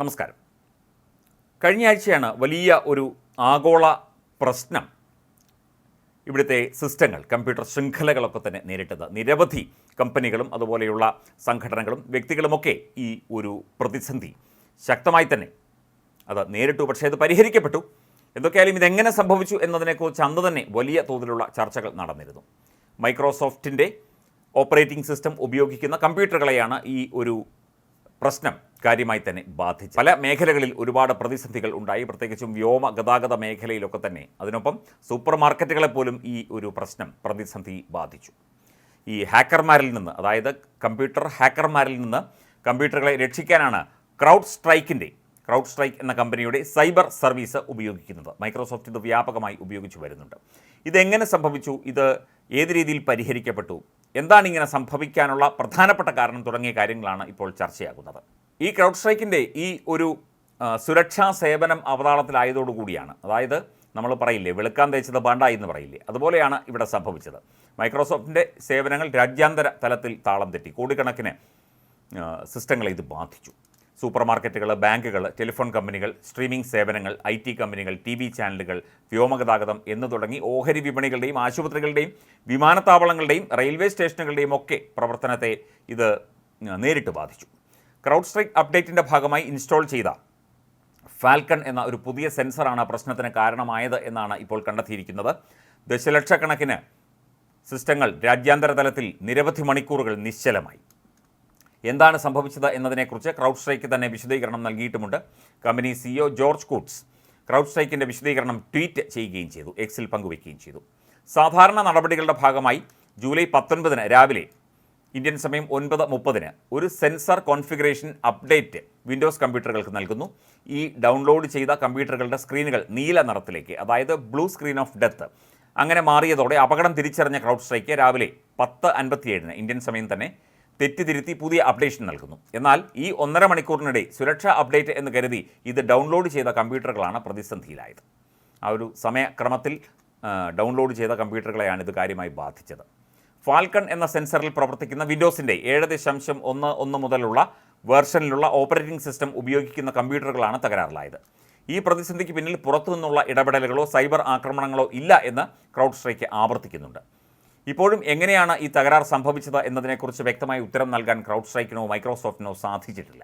നമസ്കാരം. കഴിഞ്ഞ ആഴ്ചയാണ് വലിയ ഒരു ആഗോള പ്രശ്നം ഇവിടുത്തെ സിസ്റ്റങ്ങൾ കമ്പ്യൂട്ടർ ശൃംഖലകളൊക്കെ തന്നെ നേരിട്ടത്. നിരവധി കമ്പനികളും അതുപോലെയുള്ള സംഘടനകളും വ്യക്തികളുമൊക്കെ ഈ ഒരു പ്രതിസന്ധി ശക്തമായി തന്നെ അത് നേരിട്ടു. പക്ഷേ അത് പരിഹരിക്കപ്പെട്ടു. എന്തൊക്കെയായാലും ഇതെങ്ങനെ സംഭവിച്ചു എന്നതിനെക്കുറിച്ച് അന്ന് തന്നെ വലിയ തോതിലുള്ള ചർച്ചകൾ നടന്നിരുന്നു. മൈക്രോസോഫ്റ്റിന്റെ ഓപ്പറേറ്റിംഗ് സിസ്റ്റം ഉപയോഗിക്കുന്ന കമ്പ്യൂട്ടറുകളെയാണ് ഈ ഒരു പ്രശ്നം കാര്യമായി തന്നെ ബാധിച്ചു. പല മേഖലകളിൽ ഒരുപാട് പ്രതിസന്ധികൾ ഉണ്ടായി. പ്രത്യേകിച്ചും വ്യോമ ഗതാഗത മേഖലയിലൊക്കെ തന്നെ. അതിനൊപ്പം സൂപ്പർ മാർക്കറ്റുകളെ പോലും ഈ ഒരു പ്രശ്നം പ്രതിസന്ധി ബാധിച്ചു. ഈ ഹാക്കർമാരിൽ നിന്ന് അതായത് കമ്പ്യൂട്ടർ ഹാക്കർമാരിൽ നിന്ന് കമ്പ്യൂട്ടറുകളെ രക്ഷിക്കാനാണ് ക്രൗഡ് സ്ട്രൈക്കിന്റെ ക്രൗഡ് സ്ട്രൈക്ക് എന്ന കമ്പനിയുടെ സൈബർ സർവീസ് ഉപയോഗിക്കുന്നത്. മൈക്രോസോഫ്റ്റ് ഇത് വ്യാപകമായി ഉപയോഗിച്ചു വരുന്നുണ്ട്. ഇതെങ്ങനെ സംഭവിച്ചു? ഇത് ഏത് രീതിയിൽ പരിഹരിക്കപ്പെട്ടു? എന്താണ് ഇങ്ങനെ സംഭവിക്കാനുള്ള പ്രധാനപ്പെട്ട കാരണം തുടങ്ങിയ കാര്യങ്ങളാണ് ഇപ്പോൾ ചർച്ചയാകുന്നത്. ഈ ക്രൗഡ് സ്ട്രൈക്കിന്റെ ഈ ഒരു സുരക്ഷാ സേവനം അവതാളത്തിലായതോടുകൂടിയാണ് അതായത് നമ്മൾ പറയില്ലേ വെളുക്കാൻ തേച്ചത് പാണ്ടായി എന്ന് പറയില്ലേ? അതുപോലെയാണ് ഇവിടെ സംഭവിച്ചത്. മൈക്രോസോഫ്റ്റിന്റെ സേവനങ്ങൾ രാജ്യാന്തര തലത്തിൽ താളം തെറ്റി കോടിക്കണക്കിന് സിസ്റ്റങ്ങളെ ഇത് ബാധിച്ചു. സൂപ്പർ മാർക്കറ്റുകൾ ബാങ്കുകൾ ടെലിഫോൺ കമ്പനികൾ സ്ട്രീമിംഗ് സേവനങ്ങൾ ഐ ടി കമ്പനികൾ ടി വി ചാനലുകൾ വ്യോമഗതാഗതം എന്ന് തുടങ്ങി ഓഹരി വിപണികളുടെയും ആശുപത്രികളുടെയും വിമാനത്താവളങ്ങളുടെയും റെയിൽവേ സ്റ്റേഷനുകളുടെയും ഒക്കെ പ്രവർത്തനത്തെ ഇത് നേരിട്ട് ബാധിച്ചു. ക്രൗഡ് സ്ട്രൈക്ക് അപ്ഡേറ്റിന്റെ ഭാഗമായി ഇൻസ്റ്റാൾ ചെയ്ത ഫാൽക്കൺ എന്ന ഒരു പുതിയ സെൻസറാണ് പ്രശ്നത്തിന് കാരണമായത് എന്നാണ് ഇപ്പോൾ കണ്ടെത്തിയിരിക്കുന്നത്. ദശലക്ഷക്കണക്കിന് സിസ്റ്റങ്ങൾ രാജ്യാന്തര തലത്തിൽ നിരവധി മണിക്കൂറുകൾ നിശ്ചലമായി. എന്താണ് സംഭവിച്ചത് എന്നതിനെക്കുറിച്ച് ക്രൗഡ് സ്ട്രൈക്ക് തന്നെ വിശദീകരണം നൽകിയിട്ടുമുണ്ട്. Company CEO George Kurtz crowd സ്ട്രൈക്കിന്റെ വിശദീകരണം ട്വീറ്റ് ചെയ്യുകയും ചെയ്തു എക്സിൽ പങ്കുവയ്ക്കുകയും ചെയ്തു. സാധാരണ നടപടികളുടെ ഭാഗമായി ജൂലൈ പത്തൊൻപതിന് രാവിലെ ഇന്ത്യൻ സമയം ഒൻപത് മുപ്പതിന് ഒരു സെൻസർ കോൺഫിഗറേഷൻ അപ്ഡേറ്റ് വിൻഡോസ് കമ്പ്യൂട്ടറുകൾക്ക് നൽകുന്നു. ഈ ഡൗൺലോഡ് ചെയ്ത കമ്പ്യൂട്ടറുകളുടെ സ്ക്രീനുകൾ നീല നിറത്തിലേക്ക് അതായത് ബ്ലൂ സ്ക്രീൻ ഓഫ് ഡെത്ത് അങ്ങനെ മാറിയതോടെ അപകടം തിരിച്ചറിഞ്ഞ ക്രൗഡ് സ്ട്രൈക്ക് രാവിലെ പത്ത് അൻപത്തിയേഴിന് ഇന്ത്യൻ സമയം തന്നെ തെറ്റിതിരുത്തി പുതിയ അപ്ഡേഷൻ നൽകുന്നു. എന്നാൽ ഈ ഒന്നര മണിക്കൂറിനിടെ സുരക്ഷാ അപ്ഡേറ്റ് എന്ന് കരുതി ഇത് ഡൗൺലോഡ് ചെയ്ത കമ്പ്യൂട്ടറുകളാണ് പ്രതിസന്ധിയിലായത്. ആ ഒരു സമയക്രമത്തിൽ ഡൗൺലോഡ് ചെയ്ത കമ്പ്യൂട്ടറുകളെയാണ് ഇത് കാര്യമായി ബാധിച്ചത്. ഫാൽക്കൺ എന്ന സെൻസറിൽ പ്രവർത്തിക്കുന്ന വിൻഡോസിന്റെ ഏഴ് ദശാംശം ഒന്ന് ഒന്ന് മുതലുള്ള വേർഷനിലുള്ള ഓപ്പറേറ്റിംഗ് സിസ്റ്റം ഉപയോഗിക്കുന്ന കമ്പ്യൂട്ടറുകളാണ് തകരാറിലായത്. ഈ പ്രതിസന്ധിക്ക് പിന്നിൽ പുറത്തുനിന്നുള്ള ഇടപെടലുകളോ സൈബർ ആക്രമണങ്ങളോ ഇല്ല എന്ന് ക്രൗഡ് സ്ട്രൈക്ക് ആവർത്തിക്കുന്നുണ്ട്. ഇപ്പോഴും എങ്ങനെയാണ് ഈ തകരാർ സംഭവിച്ചത് എന്നതിനെക്കുറിച്ച് വ്യക്തമായ ഉത്തരം നൽകാൻ ക്രൗഡ് സ്ട്രൈക്കിനോ മൈക്രോസോഫ്റ്റിനോ സാധിച്ചിട്ടില്ല.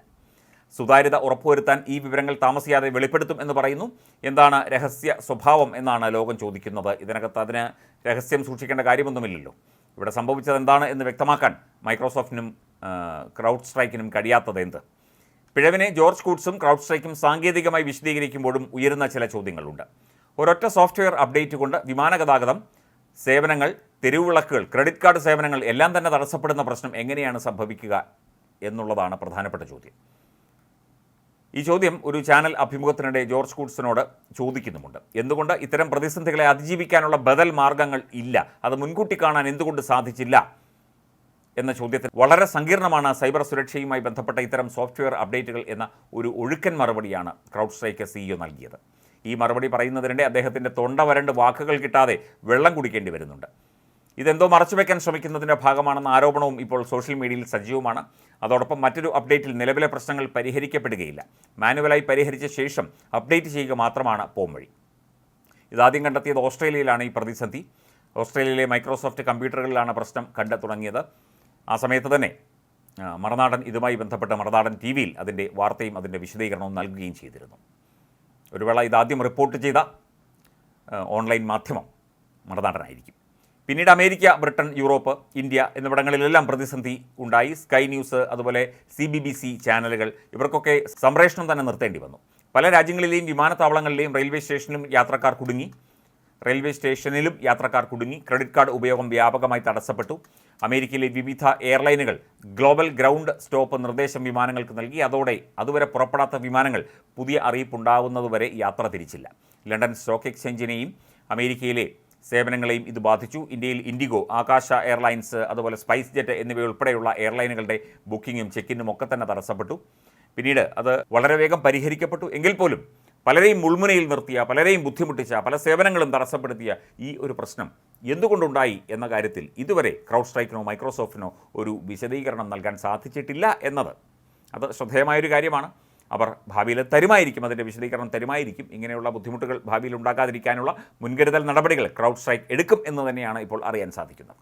സുതാര്യത ഉറപ്പുവരുത്താൻ ഈ വിവരങ്ങൾ താമസിയാതെ വെളിപ്പെടുത്തും എന്ന് പറയുന്നു. എന്താണ് രഹസ്യ സ്വഭാവം എന്നാണ് ലോകം ചോദിക്കുന്നത്. ഇതിനകത്ത് അതിന് രഹസ്യം സൂക്ഷിക്കേണ്ട കാര്യമൊന്നുമില്ലല്ലോ. ഇവിടെ സംഭവിച്ചത് എന്താണ് എന്ന് വ്യക്തമാക്കാൻ മൈക്രോസോഫ്റ്റിനും ക്രൗഡ് സ്ട്രൈക്കിനും കഴിയാത്തത് എന്ത്? പിഴവിനെ ജോർജ് കൂട്ട്സും ക്രൗഡ് സ്ട്രൈക്കും സാങ്കേതികമായി വിശദീകരിക്കുമ്പോഴും ഉയരുന്ന ചില ചോദ്യങ്ങളുണ്ട്. ഒരൊറ്റ സോഫ്റ്റ്വെയർ അപ്ഡേറ്റ് കൊണ്ട് വിമാനഗതാഗതം സേവനങ്ങൾ തെരുവുവിളക്കുകൾ ക്രെഡിറ്റ് കാർഡ് സേവനങ്ങൾ എല്ലാം തന്നെ തടസ്സപ്പെടുന്ന പ്രശ്നം എങ്ങനെയാണ് സംഭവിക്കുക എന്നുള്ളതാണ് പ്രധാനപ്പെട്ട ചോദ്യം. ഈ ചോദ്യം ഒരു ചാനൽ അഭിമുഖത്തിനിടെ ജോർജ് കൂട്സിനോട് ചോദിക്കുന്നുമുണ്ട്. എന്തുകൊണ്ട് ഇത്തരം പ്രതിസന്ധികളെ അതിജീവിക്കാനുള്ള ബദൽ മാർഗങ്ങൾ ഇല്ല? അത് മുൻകൂട്ടി കാണാൻ എന്തുകൊണ്ട് സാധിച്ചില്ല? എന്ന ചോദ്യത്തിന് വളരെ സങ്കീർണമാണ് സൈബർ സുരക്ഷയുമായി ബന്ധപ്പെട്ട ഇത്തരം സോഫ്റ്റ്വെയർ അപ്ഡേറ്റുകൾ എന്ന ഒരു ഒഴുക്കൻ മറുപടിയാണ് ക്രൗഡ് സ്ട്രൈക്ക് സിഇഒ നൽകിയത്. ഈ മറുപടി പറയുന്നതിനിടെ അദ്ദേഹത്തിന്റെ തൊണ്ട വരണ്ട് വാക്കുകൾ കിട്ടാതെ വെള്ളം കുടിക്കേണ്ടി വരുന്നുണ്ട്. ഇതെന്തോ മറച്ചുവെക്കാൻ ശ്രമിക്കുന്നതിന്റെ ഭാഗമാണെന്ന ആരോപണവും ഇപ്പോൾ സോഷ്യൽ മീഡിയയിൽ സജീവമാണ്. അതോടൊപ്പം മറ്റൊരു അപ്ഡേറ്റിൽ നിലവിലെ പ്രശ്നങ്ങൾ പരിഹരിക്കപ്പെടുകയില്ല. മാനുവലായി പരിഹരിച്ച ശേഷം അപ്ഡേറ്റ് ചെയ്യുക മാത്രമാണ് പോംവഴി ഇതാദ്യം കണ്ടെത്തിയത് ഓസ്ട്രേലിയയിലാണ് ഈ പ്രതിസന്ധി. ഓസ്ട്രേലിയയിലെ മൈക്രോസോഫ്റ്റ് കമ്പ്യൂട്ടറുകളിലാണ് പ്രശ്നം കണ്ടു തുടങ്ങിയത് ആ സമയത്ത് തന്നെ മറനാടൻ ഇതുമായി ബന്ധപ്പെട്ട മറുനാടൻ ടി വിയിൽ അതിന്റെ വാർത്തയും അതിന്റെ വിശദീകരണവും നൽകുകയും ചെയ്തിരുന്നു. ഒരു വേള ഇതാദ്യം റിപ്പോർട്ട് ചെയ്ത ഓൺലൈൻ മാധ്യമം മറുനാടനായിരിക്കും. പിന്നീട് അമേരിക്ക ബ്രിട്ടൻ യൂറോപ്പ് ഇന്ത്യ എന്നിവിടങ്ങളിലെല്ലാം പ്രതിസന്ധി ഉണ്ടായി. സ്കൈ ന്യൂസ് അതുപോലെ സി ബി ബി സി ചാനലുകൾ ഇവർക്കൊക്കെ സംപ്രേഷണം തന്നെ നിർത്തേണ്ടി വന്നു. പല രാജ്യങ്ങളിലെയും വിമാനത്താവളങ്ങളിലെയും റെയിൽവേ സ്റ്റേഷനിലും യാത്രക്കാർ കുടുങ്ങി. റെയിൽവേ സ്റ്റേഷനിലും യാത്രക്കാർ കുടുങ്ങി. ക്രെഡിറ്റ് കാർഡ് ഉപയോഗം വ്യാപകമായി തടസ്സപ്പെട്ടു. അമേരിക്കയിലെ വിവിധ എയർലൈനുകൾ ഗ്ലോബൽ ഗ്രൗണ്ട് സ്റ്റോപ്പ് നിർദ്ദേശം വിമാനങ്ങൾക്ക് നൽകി. അതോടെ അതുവരെ പുറപ്പെടാത്ത വിമാനങ്ങൾ പുതിയ അറിയിപ്പുണ്ടാവുന്നതുവരെ യാത്ര തിരിച്ചില്ല. ലണ്ടൻ സ്റ്റോക്ക് എക്സ്ചേഞ്ചിനെയും അമേരിക്കയിലെ സേവനങ്ങളെയും ഇത് ബാധിച്ചു. ഇന്ത്യയിൽ ഇൻഡിഗോ ആകാശ എയർലൈൻസ് അതുപോലെ സ്പൈസ് ജെറ്റ് എന്നിവയുൾപ്പെടെയുള്ള എയർലൈനുകളുടെ ബുക്കിങ്ങും ചെക്കിനും ഒക്കെ തന്നെ തടസ്സപ്പെട്ടു. പിന്നീട് അത് വളരെ വേഗം പരിഹരിക്കപ്പെട്ടു. എങ്കിൽ പോലും പലരെയും മുൾമുനയിൽ നിർത്തിയ പലരെയും ബുദ്ധിമുട്ടിച്ച പല സേവനങ്ങളും തടസ്സപ്പെടുത്തിയ ഈ ഒരു പ്രശ്നം എന്തുകൊണ്ടുണ്ടായി എന്ന കാര്യത്തിൽ ഇതുവരെ ക്രൗഡ് സ്ട്രൈക്കിനോ മൈക്രോസോഫ്റ്റിനോ ഒരു വിശദീകരണം നൽകാൻ സാധിച്ചിട്ടില്ല എന്നത്. അത് ശ്രദ്ധേയമായൊരു കാര്യമാണ്. അവർ ഭാവിയിൽ തരുമായിരിക്കും അതിന്റെ വിശദീകരണം തരുമായിരിക്കും. ഇങ്ങനെയുള്ള ബുദ്ധിമുട്ടുകൾ ഭാവിയിൽ ഉണ്ടാകാതിരിക്കാനുള്ള മുൻകരുതൽ നടപടികൾ ക്രൗഡ് സ്ട്രൈക്ക് എടുക്കും എന്ന് തന്നെയാണ് ഇപ്പോൾ അറിയാൻ സാധിക്കുന്നത്.